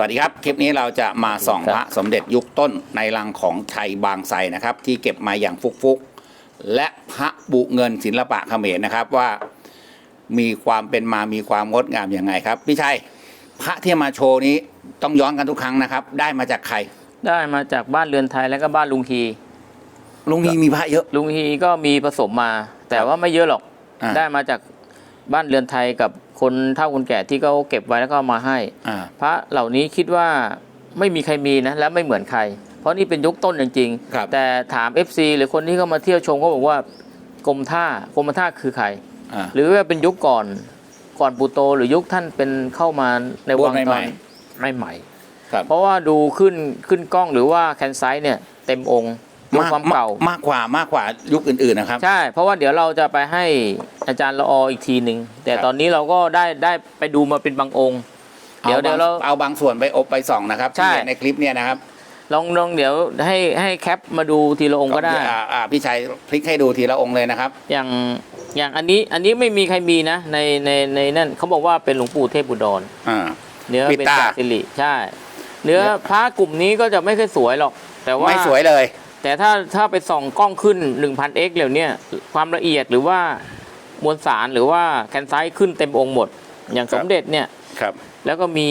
วัสดีครับ คลิปนี้เราจะมาส่องครับพระสมเด็จยุคต้นในรังของชัยบางไทรนะครับ ที่เก็บมาอย่างฟุกๆ และพระบุเงินศิลปะเขมรนะครับว่ามีความเป็นมามีความงดงามยังไงครับพี่ชัยพระที่มาโชว์นี้ต้องย้อนกันทุกครั้งนะครับ ได้มาจากใคร ได้มาจากบ้านเรือนไทยแล้วก็บ้านลุงฮีลุงฮีมีพระเยอะ ลุงฮีก็มีผสมมา แต่ว่าไม่เยอะหรอกอ่าได้มาจาก บ้านเรือนไทยกับคนเฒ่าคนแก่ที่เขาเก็บไว้แล้วก็เอามาให้ อ่า พระเหล่านี้คิดว่าไม่มีใครมีนะและไม่เหมือนใคร เพราะนี่เป็นยุคต้นจริงครับ ๆแต่ถาม FC หรือคนที่เข้ามาเที่ยวชมก็บอกว่ากรมท่ากรมท่าคือใคร อ่า หรือว่าเป็นยุคก่อนก่อนปูโตหรือยุคท่านเป็นเข้ามาในวังบวชตใหม่อนไม่ใหม่ครับ เพราะว่าดูขึ้นขึ้นกล้องหรือว่าแคนไซต์เนี่ยเต็มองค์ ดูความเก่ามากกว่ามากกว่ายุคอื่นๆนะครับ ใช่ เพราะว่าเดี๋ยวเราจะไปให้อาจารย์ละอออีกทีหนึ่งแต่ครับตอนนี้เราก็ได้ได้ไปดูมาเป็นบางองค์ เดี๋ยวอาเดี๋ยวบางเราเอาบางส่วนไปอบไปส่องนะครับใช่ที่เห็นในคลิปเนี่ยนะครับลองลองเดี๋ยวให้ให้แคปมาดูทีละองค์ก็ได้อ่าอ่าพี่ชัยพลิกให้ดูทีละองค์เลยนะครับ อย่างอย่างอันนี้อันนี้ไม่มีใครมีนะ ในในในนั่นเขาบอกว่าเป็นหลวงปู่เทพบุดรอ่าเนื้อปิดเป็นตาจากสิริใช่ เนื้อพระกลุ่มนี้ก็จะไม่ค่อยสวยหรอก แต่ว่าไม่สวยเลย แต่ถ้าถ้าไปส่องกล้องขึ้น 1000x เหล่าเนี้ยความละเอียดหรือว่ามวลสารหรือว่าแคนไซต์ขึ้นเต็มองค์หมด อย่างครัสบมเด็จเนี่ยครับ แล้วก็มี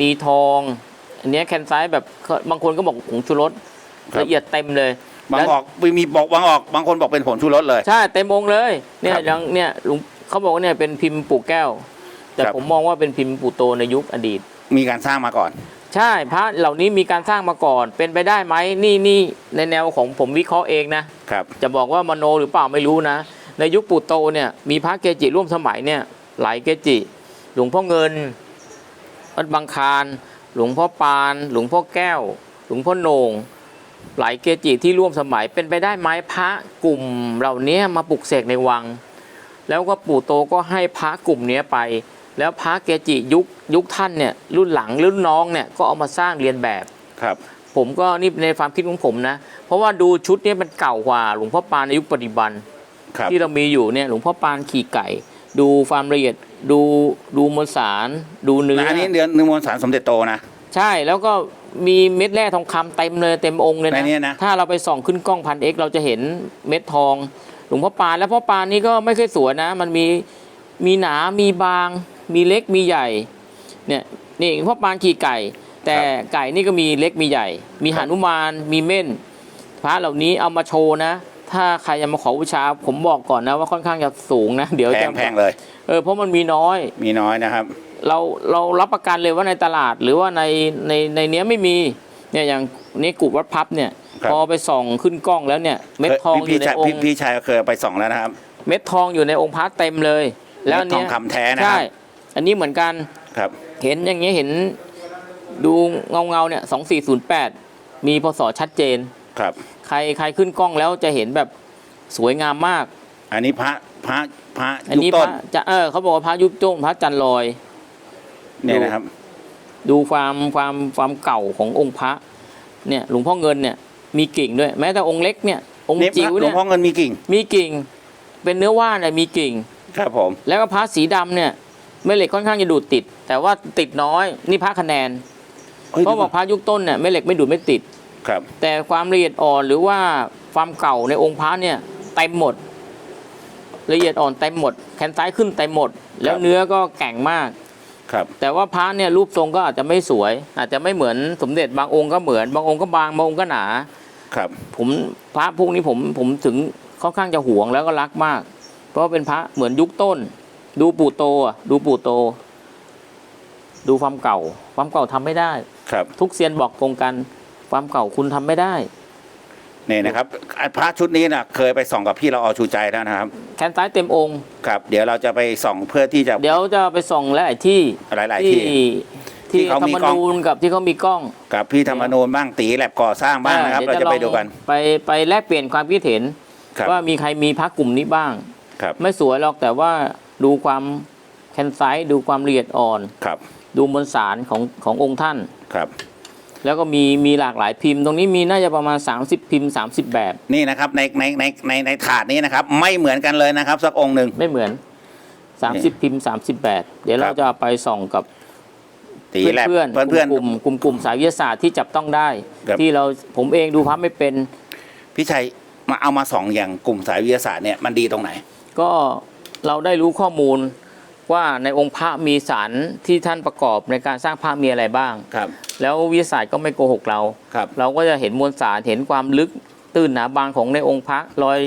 มีทอง อันเนี้ยแคนไซต์แบบบางคนก็บอกผงชูรสครับละเอียดเต็มเลยบางแล้วออกมีบอกบางออกบางคนบอกเป็นผลชูรสเลย ใช่เต็มองค์เลยเนี่ยครับอย่างเนี่ยลุงเขาบอกว่าเนี่ยเป็นพิมพ์ปู่แก้ว แต่ครับผมมองว่าเป็นพิมพ์ปู่โตในยุคอดีต มีการสร้างมาก่อน ใช่พระเหล่านี้มีการสร้างมาก่อนเป็นไปได้ไหมนี่นี่ในแนวของผมวิเคราะห์เองนะครับ จะบอกว่ามโนหรือเปล่าไม่รู้นะ ในยุคปู่โตเนี่ยมีพระเกจิร่วมสมัยเนี่ยหลายเกจิ หลวงพ่อเงินวัดบางคาร หลวงพ่อปาน หลวงพ่อแก้ว หลวงพ่อโหนงหลายเกจิที่ร่วมสมัยเป็นไปได้ไหมพระกลุ่มเหล่านี้มาปลุกเสกในวัง แล้วก็ปู่โตก็ให้พระกลุ่มเนี้ยไป แล้วพระเกจิยุคยุคท่านเนี่ยรุ่นหลังรุ่นน้องเนี่ยก็เอามาสร้างเรียนแบบ ครับ ผมก็นี่ในความคิดของผมนะ เพราะว่าดูชุดเนี้มันเก่ากว่าหลวงพ่อปานในยุคปัจจุบัน ครับที่เรามีอยู่เนี่ยหลวงพ่อปานขี่ไก่ ดูความละเอียดดูดูมวลสารดูเนื้ออันนี้เดือนนึงมวลสารสมเด็จโตนะ ใช่แล้วก็มีเม็ดแร่ทองคำเต็มเลยเต็มองค์เลยในนะนี้นะ ถ้าเราไปส่องขึ้นกล้องพันเอ็กเราจะเห็นเม็ดทอง หลวงพ่อปานแล้วพ่อปานนี่ก็ไม่เคยสวยนะ มันมีมีหนา มีบาง มีเล็กมีใหญ่เนี่ยนี่หลวงพ่อปานขี่ไก่ แต่ไก่นี่ก็มีเล็กมีใหญ่ มีหนุมานมีเม่น พระเหล่านี้เอามาโชว์นะ ถ้าใครจะมาขอบูชา ผมบอกก่อนนะว่าค่อนข้างจะสูงนะ เดี๋ยวแพจะงแพงเลยเออเพราะมันมีน้อย มีน้อยนะครับ เราเรารับประกันเลยว่าในตลาดหรือว่าในในในเนี้ยไม่มีเนี่ยอย่างนี้กุวัดพับเนี่ย ครับ พอไปส่องขึ้นกล้องแล้วเนี่ยเม็ดทองอพี่ยู่ในชายองพี่ค์พี่ชายก็เคยเอาไปส่องแล้วนะครับ เม็ดทองอยู่ในองค์พระเต็มเลย แล้วอันทอเนี้งยคำแท้นะคใช่รับ อันนี้เหมือนกันครับเห็นอย่างเงี้ยเห็นดูเงาเงาๆเนี่ยสองสี่ศูนย์แปดมีพศชัดเจนครับ ใครใครขึ้นกล้องแล้วจะเห็นแบบสวยงามมาก อันนี้พระพระพระอันยุคนี้พต้ระนจะเออเขาบอกว่าพระยุบโจ้งพระจันทร์ลอย เนี่ยนะครับ ดูความความความเก่าขององค์พระเนี่ยหลวงพ่อเงินเนี่ยมีกิ่งด้วย แม้แต่องค์เล็กเนี่ยองค์นี่พจิ๋ระวหลวเนี่งยพ่อเงินมีกิ่งมีกิ่ง เป็นเนื้อว่านเนี่ยมีกิ่ง ครับผม แล้วก็พระสีดำเนี่ย แม่เหล็กค่อนข้างจะดูดติด แต่ว่าติดน้อยนี่พระคะแนนฮ้ยเพราะบอกพระยุคต้นเนี่ยแม่เหล็กไม่ดูดไม่ติดครับ แต่ความละเอียดอ่อนหรือว่าความเก่าในองค์พระเนี่ยเต็มหมด ละเอียดอ่อนเต็มหมด แขนซ้ายขึ้นเต็มหมด แล้วเนื้อก็แข็งมากครับ แต่ว่าพระเนี่ยรูปทรงก็อาจจะไม่สวย อาจจะไม่เหมือนสมเด็จบางองค์ก็เหมือนบางองค์ก็บางบางองค์ก็หนา ครับ ผมพระพวกนี้ผมผมถึงค่อนข้างจะหวงแล้วก็รักมาก เพราะว่าเป็นพระเหมือนยุคต้น ดูปู่โตอะดูปู่โต ดูความเก่า ความเก่าทำไม่ได้ ครับ ทุกเซียนบอกตรงกัน ความเก่าคุณทำไม่ได้นี่นะครับไอ้พระชุดนี้นะเคยไปส่องกับพี่เราออชูใจแล้วนะครับ แขนซ้ายเต็มองค์ครับ เดี๋ยวเราจะไปส่องเพื่อที่จะ เดี๋ยวจะไปส่องหลายๆที่หลาย ๆ ที่ที่ที่เขาธรมีรมกล้องนูญกับที่เขามีกล้อง กับพี่ธรรมนูญบ้างตีแลบก่อสร้างบ้างนะครับ เราดี๋ยวจะไปลองดูกัน ไปไปแลกเปลี่ยนความคิดเห็นครับว่ามีใครมีพักกลุ่มนี้บ้างครับไม่สวยหรอกแต่ว่า ดูความแคนไซส์ดูความละเอียดอ่อน ครับ ดูมวลสารของขององค์ท่าน ครับ แล้วก็มีมีหลากหลายพิมพ์ ตรงนี้มีน่าจะประมาณ 30 พิมพ์ 30 แบบ นี่นะครับในในในในในถาดนี้นะครับ ไม่เหมือนกันเลยนะครับ สักองค์หนึ่ง ไม่เหมือน 30 พิมพ์ 30 แบบ เดี๋ยวครัเราบจะไปส่องกับตีแลบเพื่อนเพื่อนเพื่อนกลุ่มกลุ่มกลุ่มสายวิทยาศาสตร์ที่จับต้องได้ ครับ ที่เราผมเองดูพระไม่เป็น พี่ชัยมาเอามาสองอย่างกลุ่มสายวิทยาศาสตร์เนี่ยมันดีตรงไหน ก็ เราได้รู้ข้อมูลว่าในองค์พระมีสารที่ท่านประกอบในการสร้างพระมีอะไรบ้าง ครับ แล้ววิทยาศาสตร์ก็ไม่โกหกเรา ครับ เราก็จะเห็นมวลสารเห็นความลึกตื้นหนาบางของในองค์พระรอย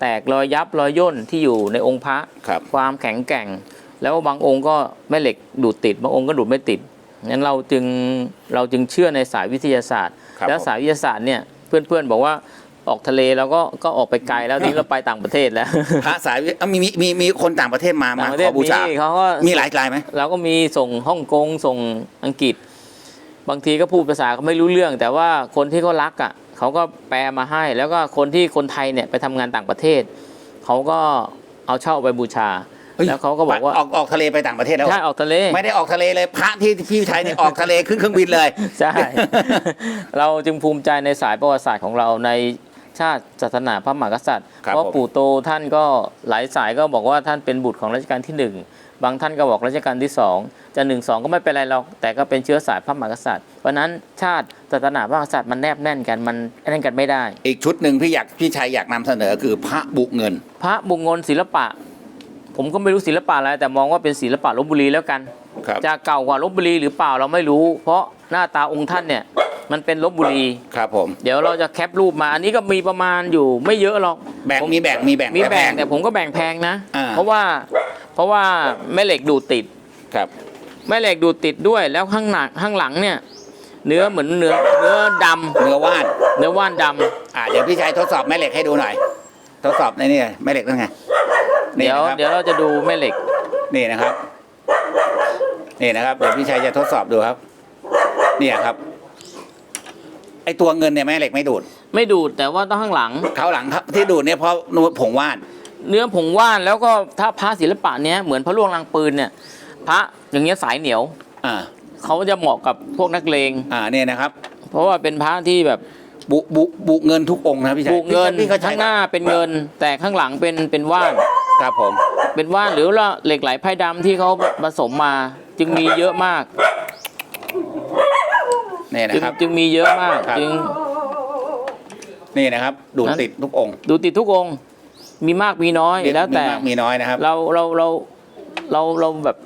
แตกรอยยับรอยย่นที่อยู่ในองค์พระครับ ความแข็งแกร่ง แล้วบางองค์ก็แม่เหล็กดูดติดบางองค์ก็ดูดไม่ติดงั้นเราจึงเราจึงเชื่อในสายวิทยาศาสตร์ ครับแล้วผม สายวิทยาศาสตร์เนี่ยเพื่อนๆบอกว่า ออกทะเลเราก็ก็ออกไปไกลแล้วนี้เราไปต่างประเทศแล้วพระสายวิเอ้ามีมีมีมีคนต่างประเทศมามาต่างประเทขศอบูชามีเขาก็มีหลายรายไหมเราก็มีส่งฮ่องกงส่งอังกฤษ บางทีก็พูดภาษาเขาไม่รู้เรื่อง แต่ว่าคนที่เขารักอะเขาก็แปลมาให้ แล้วก็คนที่คนไทยเนี่ยไปทำงานต่างประเทศเขาก็เอาเช่าไปบูชาฮ้ยแล้วเขาก็บอกว่า ออกออกทะเลไปต่างประเทศแล้วเหรใช่อออกทะเล ไม่ได้ออกทะเลเลยพระที่พี่ชัยเนี่ยออกทะเลขึ้นเครื่องบินเลย ใช่ เราจึงภูมิใจในสายประวัติศาสตร์ของเราใน ชาติศาสนาพระมหากษัตริย์ครับเพราะผม ปู่โตท่านก็หลายสายก็บอกว่าท่านเป็นบุตรของรัชกาลที่หนึ่งบางท่านก็บอกรัชกาลที่สองจะหนึ่งสองก็ไม่เป็นไรหรอกแต่ก็เป็นเชื้อสายพระมหากษัตริย์เพราะฉะนั้นชาติศาสนาพระมหากษัตริย์มันแนบแน่นกันมันแน่นกันไม่ได้ อีกชุดหนึ่งพี่อยากพี่ชัยอยากนำเสนอคือพระบุเงิน พระบุงงนศิลปะ ผมก็ไม่รู้ศิลปะอะไร แต่มองว่าเป็นศิลปะลบบุรีแล้วกัน ครับ จะเก่ากว่าลบบุรีหรือเปล่าเราไม่รู้ เพราะหน้าตาองค์ท่านเนี่ย มันเป็นลบบุรี ครับผม เดี๋ยวเราจะแคปรูปมา อันนี้ก็มีประมาณอยู่ไม่เยอะหรอกแบ่งผมีแบ่งมีแบ่งมีแบ่งต่แต่ผมก็แบ่งแพงนะ อ่า เพราะว่าเพราะว่าแม่เหล็กดูดติด ครับ แม่เหล็กดูดติดด้วยแล้วข้างหนักข้างหลังเนี่ย เนื้อเหมือนเนื้อเนื้อดำเนื้อว่านเนื้อว่านดำอ่าเดี๋ยวพี่ชัยทดสอบแม่เหล็กให้ดูหน่อย ทดสอบในนี่แม่เหล็กนั่นไงนี่เดี๋ยวนะครับเดี๋ยวเราจะดูแม่เหล็ก นี่นะครับ นี่นะครับ เดี๋ยวพี่ชัยจะทดสอบดูครับ เนี่ยครับ ไอตัวเงินเนี่ยแม่เหล็กไม่ดูดไม่ดูดแต่ว่าต้องข้างหลัง เขาหลังครับที่ดูดเนี่ยเพราะผงว่าน เนื้อผงว่านแล้วก็ถ้าพระศิลปะเนี้ยเหมือนพระล่วงลางปืนเนี่ย พระอย่างเงี้ยสายเหนียวอ่าเขาจะเหมาะกับพวกนักเลง อ่าเนี่ยนะครับ เพราะว่าเป็นพระที่แบบบุบุบุเงินทุกองค์นะพี่ชัยบุเงินพี่เขาใช้ข้างหน้าเป็นเงิน แต่ข้างหลังเป็นเป็นว่านครับผม เป็นว่านหรือว่าเหล็กไหลไพ่ดำที่เขาผสมมาจึงมีเยอะมาก นี่นะจึงครับจึงมีเยอะมากครับจึงนี่นะครับ ดูดนั้นติดทุกองค์ดูติดทุกองค์มีมากมีน้อยแล้วแต่มีมากมีน้อยนะครับ เราเราเราเราเราแบบ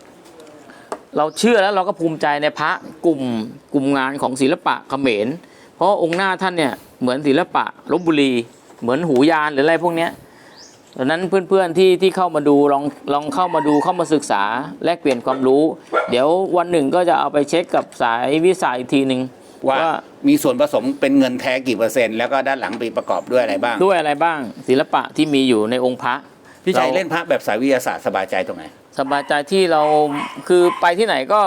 เราเชื่อแล้วเราก็ภูมิใจในพระกลุ่มกลุ่มงานของศิลปะเขมร เพราะองค์หน้าท่านเนี่ยเหมือนศิลปะลบบุรี เหมือนหูยานหรืออะไรพวกเนี้ยดังนั้นเพื่อนๆที่ที่เข้ามาดูลองลองเข้ามาดูเข้ามาศึกษาแลกเปลี่ยนความรู้ เดี๋ยววันหนึ่งก็จะเอาไปเช็คกับสายวิสาอีกทีหนึ่ง ว่าว่ามีส่วนผสมเป็นเงินแท้กี่เปอร์เซ็นต์แล้วก็ด้านหลังปีประกอบด้วยอะไรบ้าง ด้วยอะไรบ้าง ศิลปะที่มีอยู่ในองค์พระพี่ชัยราเล่นพระแบบสายวิทยาศาสตร์สบายใจตรงไหนสบายใจที่เราคือไปที่ไหนก็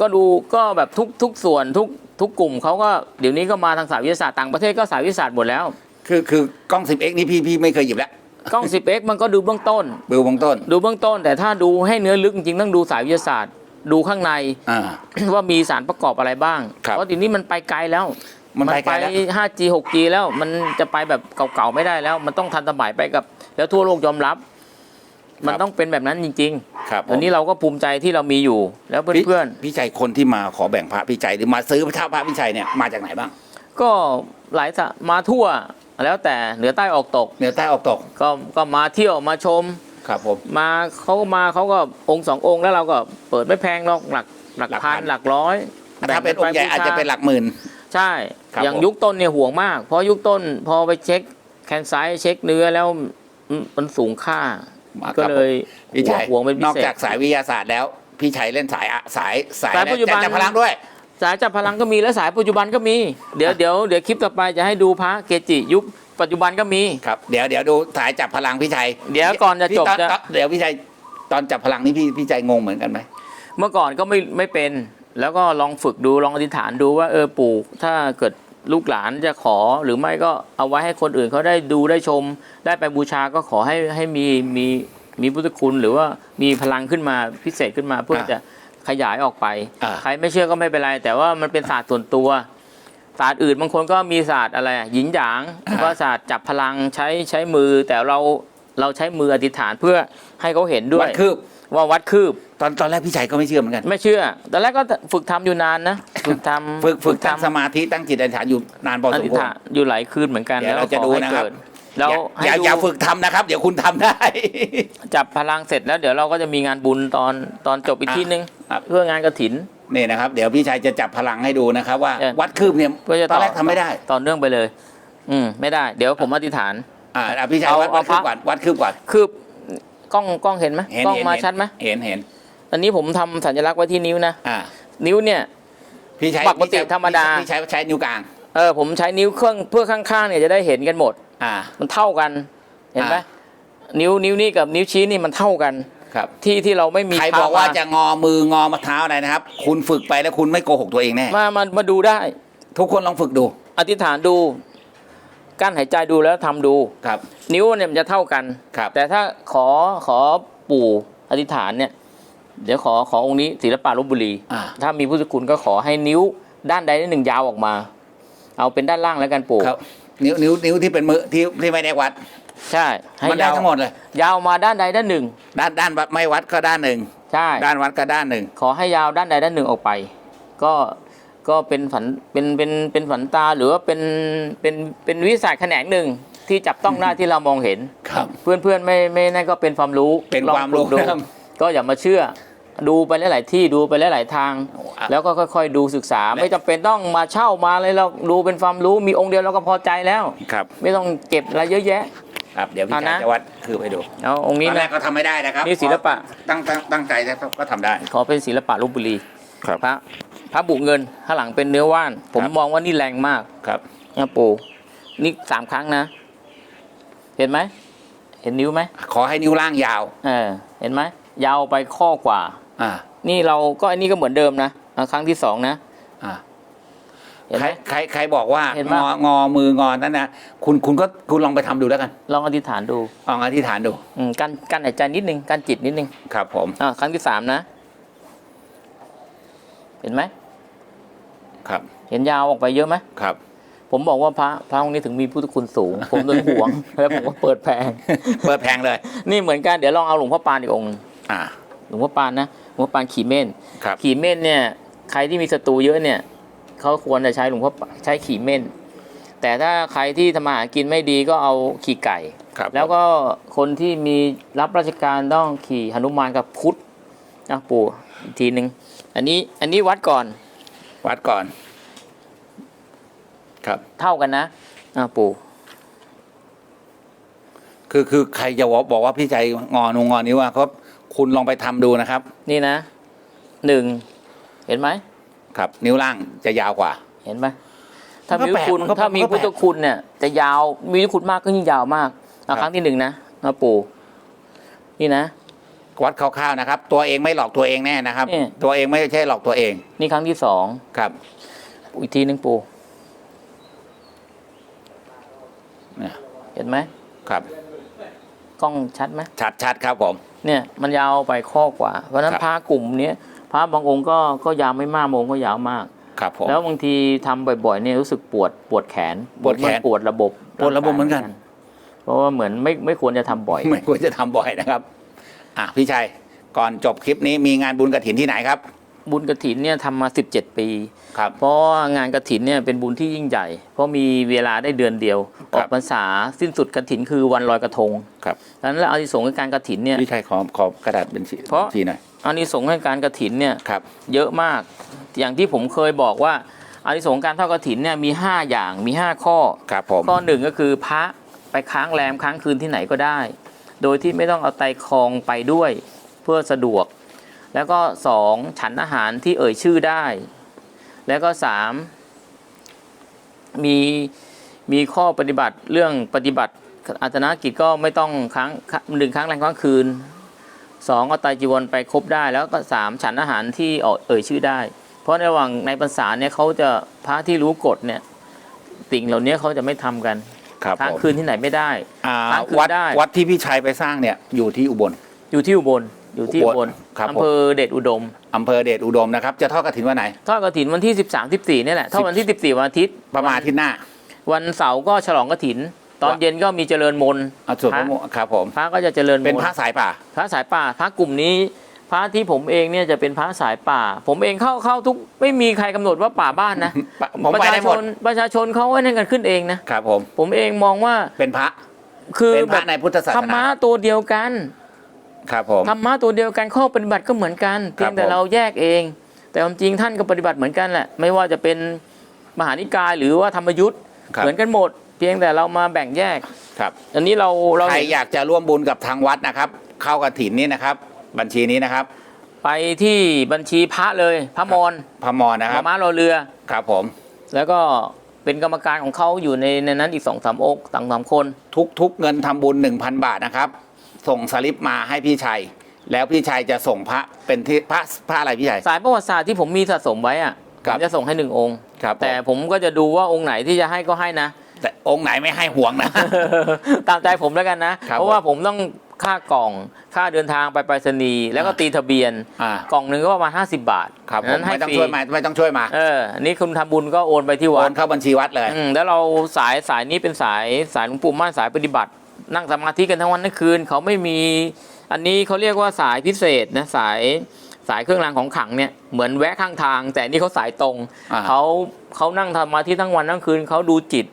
ก็ดูก็แบบทุกทุกส่วนทุกทุกกลุ่มเขาก็เดี๋ยวนี้ก็มาทางสายวิทยาศาสตร์ต่างประเทศก็สายวิทยาศาสตร์หมดแล้ว คือคือกล้อง 10x นี่พี่พี่ไม่เคยหยิบแล้วกล้อง 10x มันก็ดูเบื้องต้นดูวงต้น ดูเบื้องต้น แต่ถ้าดูให้เนื้อลึกจริงๆต้องดูสายวิทยาศาสตร์ ดูข้างในอ่า ว่ามีสารประกอบอะไรบ้าง ครับเพราะทีนี้มันไปไกลแล้วมันไปไกลแล้ว 5G 6G แล้วมันจะไปแบบเก่าๆไม่ได้แล้ว มันต้องทันสมัยไปกับ แล้วทั่วโลกยอมรับ มันต้องเป็นแบบนั้นจริงครับๆอันนี้เราก็ภูมิใจที่เรามีอยู่ แล้วพี่เพื่อนพี่ชัยคนที่มาขอแบ่งพระพี่ชัยหรือมาซื้อพระเช่าพระพี่ชัยเนี่ยมาจากไหนบ้างๆก็หลายสะมาทั่ว แล้วแต่เหนือใต้ออกตก เหนือใต้ออกตก ก็ก็มาเที่ยวมาชม ครับผม มาเขามาเขาก็องค์สององค์แล้วเราก็เปิดไม่แพงหรอกหลักหลักหลักพัพันน หลักร้อยถ้าเป็นองค์ใหญ่แบ่อาจกัจะเป็นหลักหมื่น ใช่ ครับอย่างผม ยุคต้นเนี่ยห่วงมาก เพราะยุคต้นพอไปเช็คแคนไซส์เช็คเนื้อแล้วมันมันสูงค่า ก็เลยพี่ชัยห่วงเป็นพินอกเศษ จากสายวิทยาศาสตร์แล้ว พี่ชัยเล่นสายอะสายสายสายปัจจุบัน จักรพลังด้วย สายจับพลังก็มีและสายปัจจุบันก็มี เดี๋ยวเดี๋ยวเดี๋ยวคลิปต่อไปจะให้ดูพระเกจิยุค ปัจจุบันก็มี ครับเดี๋ยวเดี๋ยวดูสายจับพลังพี่ชัยเดี๋ยวก่อนจะพี่จบตอนจะตอนเดี๋ยวพี่ชัยตอนจับพลังนี่พี่พี่ชัยงงเหมือนกันไหมเมื่อก่อนก็ไม่ไม่เป็น แล้วก็ลองฝึกดูลองอธิษฐานดูว่าเออปู่ถ้าเกิดลูกหลานจะขอหรือไม่ก็เอาไว้ให้คนอื่นเขาได้ดูได้ชม ได้ไปบูชาก็ขอให้ให้มีมีมีพุทธคุณหรือว่ามีพลังขึ้นมาพิเศษขึ้นมาเพื่อจะขยายออกไป อ่า ใครไม่เชื่อก็ไม่เป็นไร แต่ว่ามันเป็นศาสตร์ส่วนตัว ศาสตร์อื่นบางคนก็มีศาสตร์อะไรอะหยินหยางก็ศาสตร์จับพลังใช้ใช้มือ แต่เราเราใช้มืออธิษฐานเพื่อให้เขาเห็นด้ววัยดคืบว่าวัดคืบ ตอนตอนแรกพี่ชัยก็ไม่เชื่อเหมือนกัน ไม่เชื่อ ตอนแรกก็ฝึกทำอยู่นานนะฝึกทำฝึกฝึกตั้งทำสมาธิตั้งจิตอธิษฐานอยู่นานพออสมธิษควรฐานอยู่หลายคืนเหมือนกันเดี๋ยวแล้วเราจะขอดูให้นะครับเกิดเราอย่าให้อย่าดูฝึกทำนะครับ เดี๋ยวคุณทำได้ จับพลังเสร็จแล้วเดี๋ยวเราก็จะมีงานบุญตอนตอนจบอีกอะทีนึงครับเพื่องานกระถิน นี่นะครับ เดี๋ยวพี่ชัยจะจับพลังให้ดูนะครับ ว่าเออ วัดคืบเนี่ยเพื่อจะตอนแรกทำไม่ได้ ต่อเนื่องไปเลย อืมไม่ได้ เดี๋ยวผมอธิษฐาน อ่าอะพี่ชัยเอาวัดวัดเอาคืพบระก่อนวัดคืบก่อนคือกล้องกล้องเห็นไหมเห็นกล้องเห็นมาเห็นชัดไหมเห็นเห็นอันนี้ผมทำสัญลักษณ์ไว้ที่นิ้วนะอ่านิ้วเนี่ย พี่ชัยปกติพี่ชัยธรรมดา พี่ชัยใช้นิ้วกลาง เออผมใช้นิ้วเครื่องเพื่อข้างๆเนี่ยจะได้เห็นกันหมด อ่า มันเท่ากัน เห็นไหมอะนิ้วนิ้วนี่กับนิ้วชี้นี่มันเท่ากัน ครับ ที่ที่เราไม่มีใครเท้บอกว่ามาจะงอมืองอมาเท้าอะไรนะครับ คุณฝึกไปแล้วคุณไม่โกหกตัวเองแน่มามามาดูได้ ทุกคนลองฝึกดู อธิษฐานดูกั้นหายใจดูแล้วทำดูครับ นิ้วเนี่ยมันจะเท่ากันครับแต่ถ้าขอขอปู่อธิษฐานเนี่ย เดี๋ยวขอขอองค์นี้ศิลปะลบบุรีอ่าถ้ามีพุทธคุณก็ขอให้นิ้วด้านใดด้านหนึ่งยาวออกมา เอาเป็นด้านล่างแล้วกันปู่ครับนิ้วนิ้วนิ้วที่เป็นมือที่ที่ไม่ได้วัด ใช่ให้มันได้ยาวทั้งหมดเลย ยาวมาด้านใดด้านหนึ่ง ด้านด้านวัดไม่วัดก็ด้านหนึ่งใช่ ด้านวัดก็ด้านหนึ่งขอให้ยาวด้านใดด้านหนึ่งออกไป ก็ก็เป็นฝันเป็นเป็นเป็นฝันตาหรือว่าเป็นเป็นเป็นวิสัยแขนงหนึ่งที่จับต้องได้ที่เรามองเห็น ครับ เพื่อนเพื่อนๆไม่ไม่นั่นก็เป็นความรู้เป็นลองความรู้ฝึกดูนะครับ ก็อย่ามาเชื่อ ดูไปหลายๆที่ดูไปหลายๆทางโอ้อะแล้วก็ค่อย ๆ ดูศึกษาและไม่จำเป็นต้องมาเช่ามาเลยเราดูเป็นความรู้มีองค์เดียวเราก็พอใจแล้ว ครับ ไม่ต้องเก็บอะไรเยอะแยะ ครับเดี๋ยวพี่เอาชันะยจะวัดคือไปดูเอาองค์ตนี้อนแรนะ กก็ทำไม่ได้นะครับนี่ศิลปะ ตั้งตั้งตั้งใจแล้วก็ทำได้ ขอเป็นศิลปะลบบุรีครับ พระพระบุเงินข้างหลังเป็นเนื้อว่าน ผมครับ มองว่านี่แรงมากครับ นะปู่นี่สามครั้งนะ เห็นไหมเห็นนิ้วไหมขอให้นิ้วล่างยาวเออเห็นไหมยาวไปข้อกว่า อ่านี่เราก็อันนี้ก็เหมือนเดิมนะอะครั้งที่สองนะอ่า เห็นใคไหรม ใครใครบอกว่าเห็นไหมงองอมืองอนนั่นนะคุณคุณก็คุณลองไปทำดูแล้วกันลองอธิษฐานดูลองอธิษฐานดูอืมการการหายใจนิดนึงการจิตนิดนึงครับผมอ่าครั้งที่สามนะ เห็นไหมครับเห็นยาวออกไปเยอะไหมครับ ผมบอกว่าพระพระองค์นี้ถึงมีพุทธคุณสูง ผมเลยหวง แล้วผมก็เปิดแผงเปิดแพงเลย นี่เหมือนกันเดี๋ยวลองเอาหลวงพ่อปานอีกองค์หนึ่งอ่าหลวงพ่อปานนะหลวงพ่อปานขี่เม่น ครับ ขี่เม่นเนี่ยใครที่มีศัตรูเยอะเนี่ย เขาควรจะใช้หลวงพ่อปานใช้ขี่เม่น แต่ถ้าใครที่ทำมาหากินไม่ดีก็เอาขี่ไก่ ครับแล้วก็คนที่มีรับราชการต้องขี่หนุมานกับพุทธนะปู่อีกทีหนึ่งอันนี้อันนี้วัดก่อนวัดก่อน ครับ เท่ากันนะอะปู่คือคือใครจะบอกบอกว่าพี่ใจงอนูงอนิ้วอะครับ คุณลองไปทำดูนะครับ นี่นะหนึ่งเห็นไหม ครับ นิ้วล่างจะยาวกว่า เห็นไหมถ้ามันมีก็แปลกคุณมันก็ถ้ามีมันก็แปลพุกทธคุณเนี่ย จะยาวมีพุทธคุณมากก็ยิ่งยาวมากครัอะบครั้งที่หนึ่งนะนะปู่นี่นะ วัดคร่าวๆนะครับ ตัวเองไม่หลอกตัวเองแน่นะครับนี่ตัวเองไม่ใช่หลอกตัวเองนี่ครั้งที่สองครับอีกทีหนึ่งปู่เนี่ยเห็นไหมครับกล้องชัดไหมชัดชัดครับผม เนี่ย มันยาวไปข้อกว่าเพราะฉะนั้นครับพระกลุ่มเนี้ย พระบางองค์ก็ก็ยาวไม่มากบางองค์ก็ยาวมากครับผมแล้วบางทีทำบ่อยๆเนี่ยรู้สึกปวดปวดแขนปวดแขนปวดระบบปวดระบบเหมือนกัน เพราะว่าเหมือนไม่ไม่ควรจะทำบ่อย ไม่ควรจะทำบ่อยนะครับอะพี่ชัยก่อนจบคลิปนี้มีงานบุญกระถินที่ไหนครับ บุญกระถินเนี่ยทำมา 17 ปีครับเพราะว่างานกระถินเนี่ยเป็นบุญที่ยิ่งใหญ่ เพราะมีเวลาได้เดือนเดียวครัอบอกพรรษาสิ้นสุดกระถินคือวันลอยกระทงครับดังนั้นแล้วอานิสงส์ในการกระถินเนี่ยพี่ชัยขอขอกระดาษบัญชีเพราะบัญชีหน่อย อานิสงส์ในการกระถินเนี่ยครับ เยอะมาก อย่างที่ผมเคยบอกว่าอานิสงส์การทอดกระถินเนี่ยมี 5 อย่างมี 5 ข้อครับผมข้อหนึ่งก็คือพระไปค้างแรมค้างคืนที่ไหนก็ได้ โดยที่ไม่ต้องเอาไตรครองไปด้วยเพื่อสะดวก แล้วก็สองฉันอาหารที่เอ่ยชื่อได้ แล้วก็สามมีมีข้อปฏิบัติเรื่องปฏิบัติอัตนากิจก็ไม่ต้องค้างหนึ่งครั้งแรมค้างคืน สองเอาไตรจีวรไปครบได้แล้วก็สามฉันอาหารที่เอ่ยชื่อได้ เพราะในระหว่างในภาษาเนี่ยเขาจะพระที่รู้กฎเนี่ยสิ่งเหล่านี้เขาจะไม่ทำกันครับค้างผมคืนที่ไหนไม่ได้อ่าค้างคืนวัดได้วัดที่พี่ชัยไปสร้างเนี่ยอยู่ที่อุบล อยู่ที่อุบลอยู่ที่อุอุบบลลครับผมอำเภอเดชอุดมอำเภอเดชอุดมนะครับจะทอดกระถินวันไหนทอดกระถินวันที่ 13 14นี่แหละทอดวันที่ 14 วันอาทิตย์ประมาณอาที่หน้า วันเสาร์ก็ฉลองกระถิน ตอนเย็นก็มีเจริญมนต์เอาส่วนพพระระโมครับผมพระก็จะเจริญมนต์เป็นพระสายป่า พระสายป่า พระกลุ่มนี้ พระที่ผมเองเนี่ยจะเป็นพระสายป่า ผมเองเข้าเข้าทุกไม่มีใครกำหนดว่าป่าบ้านนะผมประไปชาได้ชหมดนประชาชนเขาไว้นั่นกันขึ้นเองนะครับผมผมเองมองว่าเป็นพระ คือเป็นพแบระบในพุทธศาสธรรมะนาตัวเดียวกันครับผมธรรมะตัวเดียวกันข้อปฏิบัติก็เหมือนกันเพียงแต่ผมเราแยกเอง แต่ความจริงท่านก็ปฏิบัติเหมือนกันแหละ ไม่ว่าจะเป็นมหานิกายหรือว่าธรรมยุทธ์ครับเหมือนกันหมดเพียงแต่เรามาแบ่งแยก ครับ อันนี้เราเราใครเห็นอยากจะร่วมบุญกับทางวัดนะครับ เข้ากระถินนี้นะครับ บัญชีนี้นะครับ ไปที่บัญชีพระเลยพระมรพมรนะคพรัระบม้ารอเรือครับผม แล้วก็เป็นกรรมการของเขาอยู่ในในนั้นอีกสองสามองค์สองสามคน ทุกทุกเงินทำบุญ1,000บาทนะครับ ส่งสลิปมาให้พี่ชัย แล้วพี่ชัยจะส่งพระเป็นที่พระพระอะไรพี่ชัยสายประวัติศาสตร์ที่ผมมีสะสมไว้อะผครับมจะส่งให้หนึ่งองค์ครับแต่ผมก็จะดูว่าองค์ไหนที่จะให้ก็ให้นะ แต่องค์ไหนไม่ให้ห่วงนะ ตามใจผมแล้วกันนะ ครับเพราะว่าผมต้องค่ากล่องค่าเดินทางไปไปรษณีย์แล้วก็อ่าตีทะเบียน อ่า กล่องหนึ่งก็ประมาณ50 บาทครับผนั้มนให้ไม่ต้องฟรีช่วยมาไม่ต้องช่วยมาเอออันนี่คุณทำบุญก็โอนไปที่โอวัดนเข้าบัญชีวัดเลย อืมแล้วเราสายสายนี้เป็นสายสายหลวงปู่ม่านสายปฏิบัติ นั่งสมาธิกันทั้งวันทั้งคืนเขาไม่มี อันนี้เขาเรียกว่าสายพิเศษนะสายสายเครื่องรางของขลังเนี่ยเหมือนแวะข้างทาง แต่นี่เขาสายตรงอ่า เขาเขานั่งสมาธิทั้งวันทั้งคืนเขาดูจิต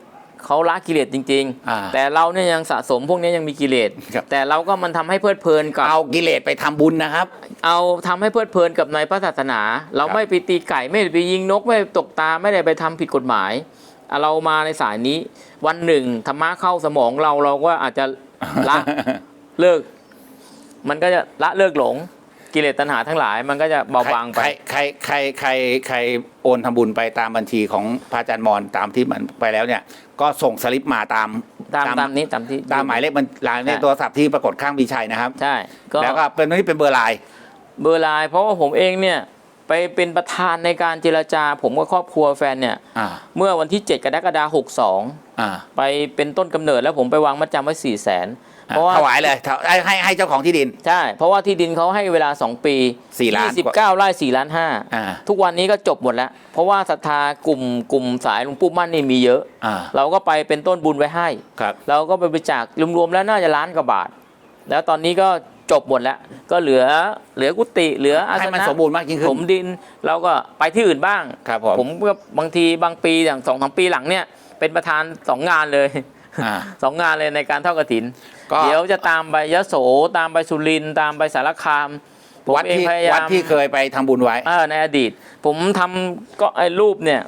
เขาละกิเลสจริง อ่า ๆ แต่เราเนี่ยยังสะสมพวกนี้ยังมีกิเลสครับแต่เราก็มันทำให้เพลิดเพลินกับ เอากิเลสไปทำบุญนะครับ เอาทำให้เพลิดเพลินกับในพระศาสนา เราครับไม่ไปตีไก่ไม่ได้ไปยิงนกไม่ได้ตกตาไม่ได้ไปทำผิดกฎหมายอะเรามาในสายนี้ วันหนึ่งธรรมะเข้าสมองเราเราก็อาจจะละ เลิก มันก็จะละเลิกหลง กิเลสตัณหาทั้งหลายมันก็จะเบาบางไป ใครใครใครใครใครโอนทำบุญไปตามบัญชีของพระอาจารย์มอนตามที่มันไปแล้วเนี่ย ก็ส่งสลิปมาตามตามตามนี้ตามที่ตามหมายเลขบัญหมายเลขใช่โทรศัพท์ที่ปรากฏข้างบีชัยนะครับ ใช่ก็แล้วก็เป็นนี่เป็นเบอร์ไลน์เบอร์ไลน์เพราะว่าผมเองเนี่ยไปเป็นประธานในการเจรจา ผมกับครอบครัวแฟนเนี่ยอ่าเมื่อวันที่ 7 กรกฎาคม62อ่าไปเป็นต้นกำเนิดแล้วผมไปวางมัดจำไว้4 0 0 0 0น เพราะว่าถวายเลยถวให้ให้ให้เจ้าของที่ดิน ใช่ เพราะว่าที่ดินเขาให้เวลา 2 ปีสี่ล้าน29ไร่4ล้านห้าอ่าทุกวันนี้ก็จบหมดแล้ว เพราะว่าศรัทธากลุ่มกลุ่มสายหลวงปู่มั่นนี่มีเยอะอ่าเราก็ไปเป็นต้นบุญไว้ให้ครับเราก็ไปบริจาครวมๆแล้วน่าจะล้านกว่าบาท แล้วตอนนี้ก็จบหมดแล้ว ก็เหลือเหลือกุฏิเหลืออาสให้มันนะสมบูรณ์มากยิ่งขึ้ถนมดิน เราก็ไปที่อื่นบ้างครับผมผมก็บางทีบางปีอย่างสองสามปีหลังเนี่ย เป็นประธานสองงานเลยอ่า สองงานเลยในการเท่ากระถินก็เดี๋ยวจะตามไปยโสตามไปสุรินทร์ตามไปสารคามผมวัดเองที่พยายามวัดที่เคยไปทำบุญไว้เออในอดีต ผมทำก็ไอ้รูปเนี่ย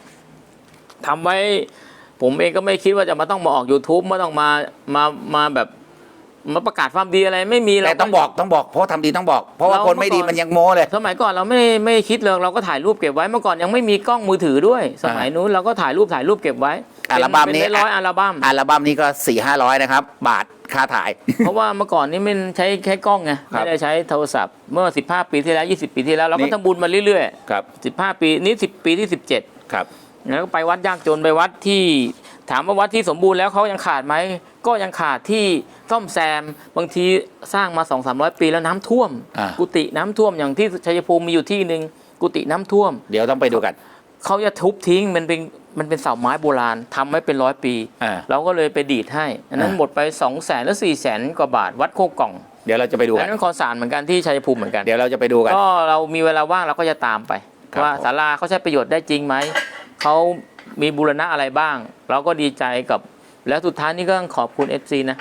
ทำไว้ ผมเองก็ไม่คิดว่าจะมาต้องมาออก YouTube ไม่ต้องมามามาแบบมาประกาศความดีอะไรไม่มีแต่เราต้องบอกต้องบอกเพราะทำดีต้องบอก เพราะว่าเราคนไม่ดีเมื่อก่อนมันยังโม้เลยสมัยก่อนเราไม่ไม่คิดเลยเราก็ถ่ายรูปเก็บไว้เมื่อก่อนยังไม่มีกล้องมือถือด้วย สมัยนู้นเราก็ถ่ายรูปถ่ายรูปเก็บไว้ อัลบั้มนี้เป็นร้อยๆอัลบั้มอัลบั้มนี้ก็สี่ห้าร้อยนะครับ บาทค่าถ่าย เพราะว่าเมื่อก่อนนี่มันใช้แค่กล้องไงครับไม่ได้ใช้โทรศัพท์เมื่อ 15 ปีที่แล้ว 20 ปีที่แล้วเรานี่ก็ทำบุญมาเรื่อยครับๆ15 ปีนี่10 ปีที่ 17 ครับแล้วก็ไปวัดยากจนไปวัดที่ถามว่าวัดที่สมบูรณ์แล้วเขายังขาดไหมก็ยังขาดที่ซ่อมแซมบางทีสร้างมา2 3 0 0 ปีแล้วน้ำท่วมอ่ากุฏิน้ำท่วมอย่างที่ชัยภูมิมีอยู่ที่หนึ่งกุฏิน้ำท่วม เดี๋ยวต้องไปดูกัน เขาจะทุบทิ้งมันเป็นมันเป็นเสาไม้โบราณทำไว้เป็นร้อยปีอ่าเราก็เลยไปดีดให้อันนั้นอ่าหมดไป2องแสนแล้วสี่แสนกว่าบาทวัดโคกล่องเดี๋ยวเราจะไปดูอักันนนั้นคอนสารเหมือนกันที่ชัยภูมิเหมือนกันเดี๋ยวเราจะไปดูกันก็เรามีเวลาว่างเราก็จะตามไปครับว่าผมศาลาเขาใช้ประโยชน์ได้จริงไหมเขามีบูรณะอะไรบ้าง เราก็ดีใจกับ แล้วสุดท้ายนี่ก็ต้องขอบคุณ FC นะ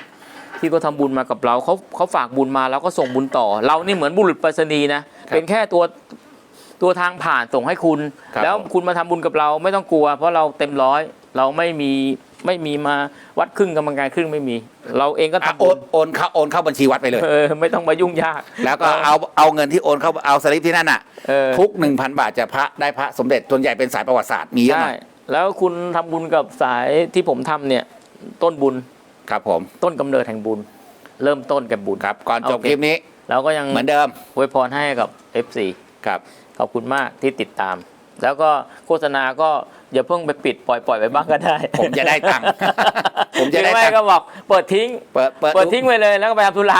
ที่เขาทำบุญมากับเราเขาเขาฝากบุญมาเราก็ส่งบุญต่อ เรานี่เหมือนบุรุษไปรษณีย์นะเป็นแค่ตัว ตัวทางผ่านส่งให้คุณ ครับแล้วคุณมาทำบุญกับเราไม่ต้องกลัว เพราะเราเต็มร้อยเราไม่มีไม่มีมาวัดครึ่งกำลังกายครึ่งไม่มี เราเองก็อะทำโอบุนญโอนเข้าโอนเข้าบัญชีวัดไปเลย เออไม่ต้องมายุ่งยาก แล้วก็เอาเอาเงินที่โอนเข้าเอาสลิปที่นั่นน่ะ เออ ทุกหนึ่งพันบาทจะพระได้พระสมเด็จส่วนใหญ่เป็นสายประวัติศาสตร์มีเยอะหใช่น่อยแล้วคุณทำบุญกับสายที่ผมทำเนี่ย ต้นบุญครับผมต้นกำเนิดแห่งบุญ เริ่มต้นกับบุญครับก่อนจบโอเคคลิปนี้เราก็ยังเหมือนเดิมอวยพรให้กับ FC ครับ ขอบคุณมากที่ติดตาม แล้วก็โฆษณาก็อย่าเพิ่งไปปิดปล่อยปล่อยไปบ้างก็ได้ผมจะได้ตังค์ผมจะได้ตังค์ไม่ก็บอกเปิดทิ้ง เปิดเปิดทิ้งไปเลยแล้วก็ไปทำธุระ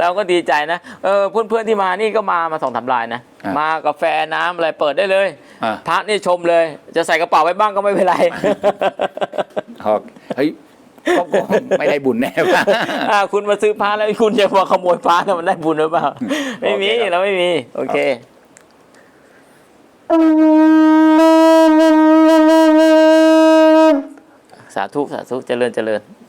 เราก็ดีใจนะเออเพื่อนเพื่อนที่มานี่ก็มามาสองทำลายนะมากาแฟน้ำอะไรเปิดได้เลยพระนี่ชมเลย จะใส่กระเป๋าไปบ้างก็ไม่เป็นไรฮอกเฮ้ยก็ไม่ได้บุญแน่ว่าคุณมาซื้อพระแล้วคุณจะมาขโมยพระมันได้บุญหรือเปล่า ไม่มีเราไม่มี โอเค สาธุสาธุเจริญเจริญ